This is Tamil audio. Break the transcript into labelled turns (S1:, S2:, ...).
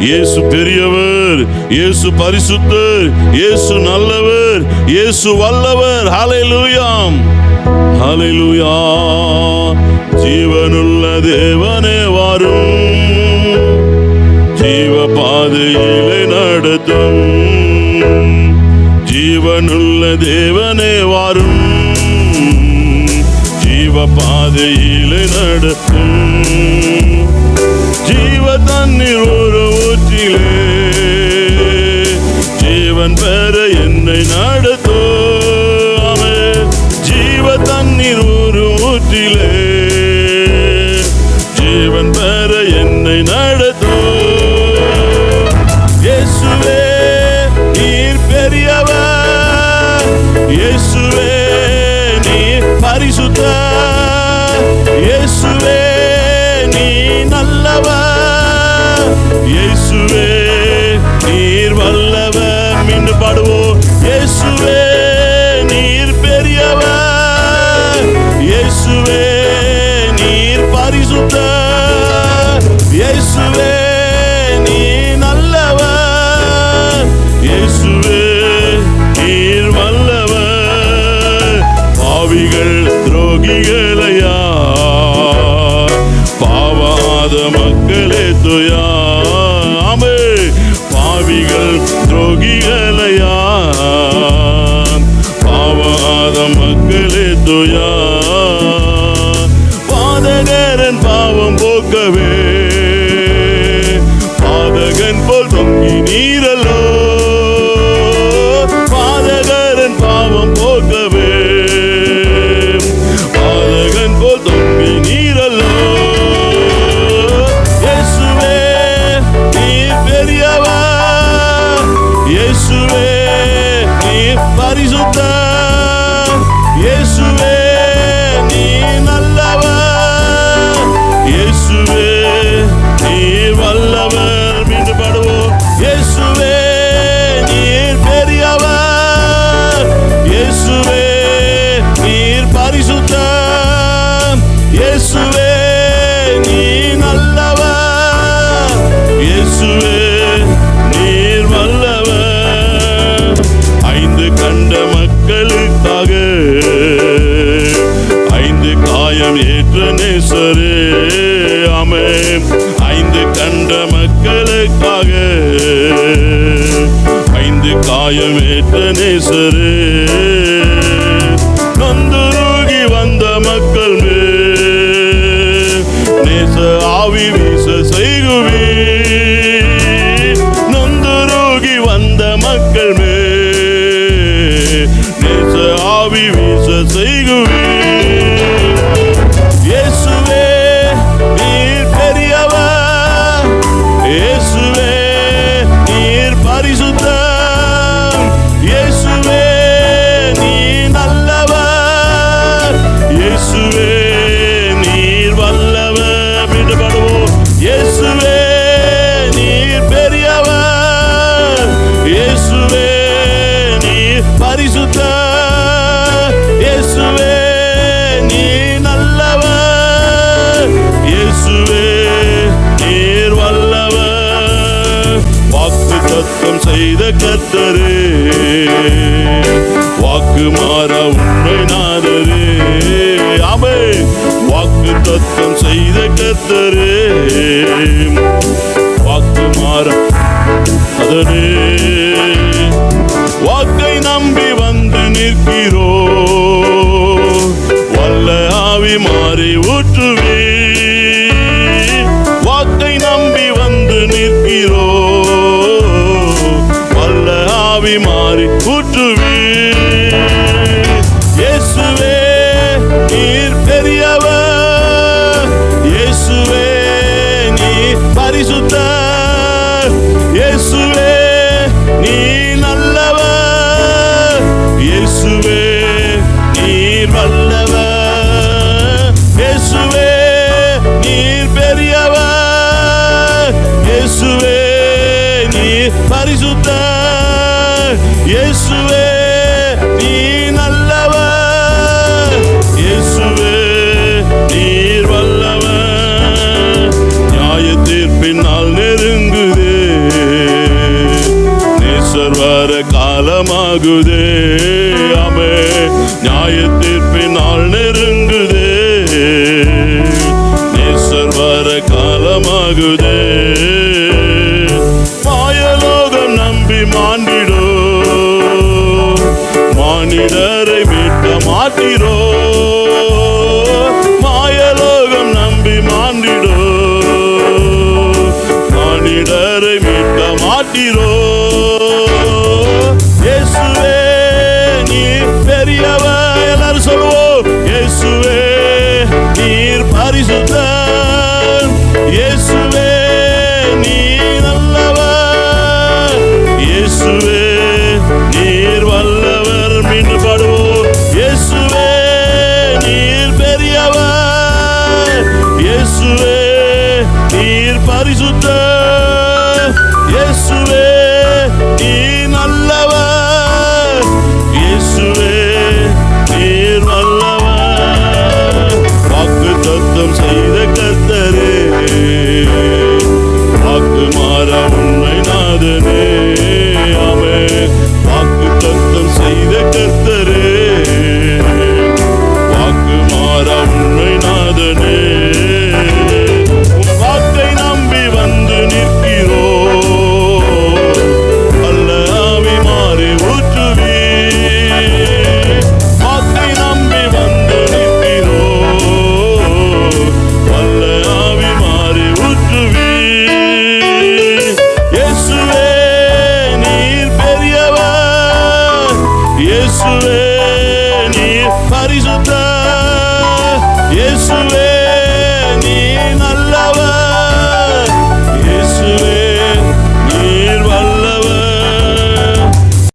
S1: இயேசு பெரியவர் இயேசு பரிசுத்தர் இயேசு நல்லவர் இயேசு வல்லவர். ஹalleluyaம் ஹalleluya ஜீவனுள்ள தேவனே வாரும். ஜீவ பாதையிலே நடத்தும். ஜீவனுள்ள தேவனே வாரும். ஜீவ பாதையிலே நடத்தும். ஊற்றிலே ஜீவன் பெற என்னை நடத்தோ அமே ஜீவ தண்ணீர் ஒரு ஊற்றிலே ஜீவன் பெற என்னை நடத்தோ. இயேசுவே நீர் பெரியவர். இயேசுவே நீர் பரிசுத்த இயேசுவே இயேசுவே நீர் வல்ல y ni de ஐந்து ஏற்ற நேசரே அமே ஐந்து கண்ட மக்களுக்காக ஐந்து காயம் ஏற்ற நேசரே. நொந்துருகி வந்த மக்கள் மே நேச ஆவி வீச செய்குவே நொந்துருகி வந்த மக்கள் மே நேச ஆவி வீச செய்குவே பரிசுத்த இயேசுவே நீ நல்லவர். இயேசுவே நீர் வல்லவர். வாக்கு தத்தம் செய்த கத்தரே வாக்கு மாற உண்மை நாதரே. ஆமே வாக்கு தத்தம் செய்த கத்தரே வாக்கு மாற. அதனே. நம்பி வந்து நிற்கிறோ? வல்ல ஆவி மாறி ஊற்றுவே வாக்கை நம்பி வந்து நிற்கிறோ? வல்ல ஆவி மாறி ஊற்றுவே இயேசுவே நீர் பெரியவர். இயேசுவே நீ பரிசுத்தர். இயேசுவே நீ இயேசுவே நீர் வல்லவர். இயேசுவே நீர் பெரியவர். இயேசுவே நீர் பரிசுத்த இயேசுவே நீ நல்லவர். இயேசுவே நீர் வல்லவர். நியாய தீர்ப்பினால் நெருங்குதே. நேசர் வர காலமாகுதே. அமே நியாய தீர்ப்பினால் நெருங்குதே. நேசர் வர காலமாகுதே. மாயலோகம் நம்பி மாண்டிடோ. மானிடரை மீட்க மாட்டிரோ. மாயலோகம் நம்பி மாண்டிடோ. மானிடரை மீட்க மாட்டிரோ. pois o dano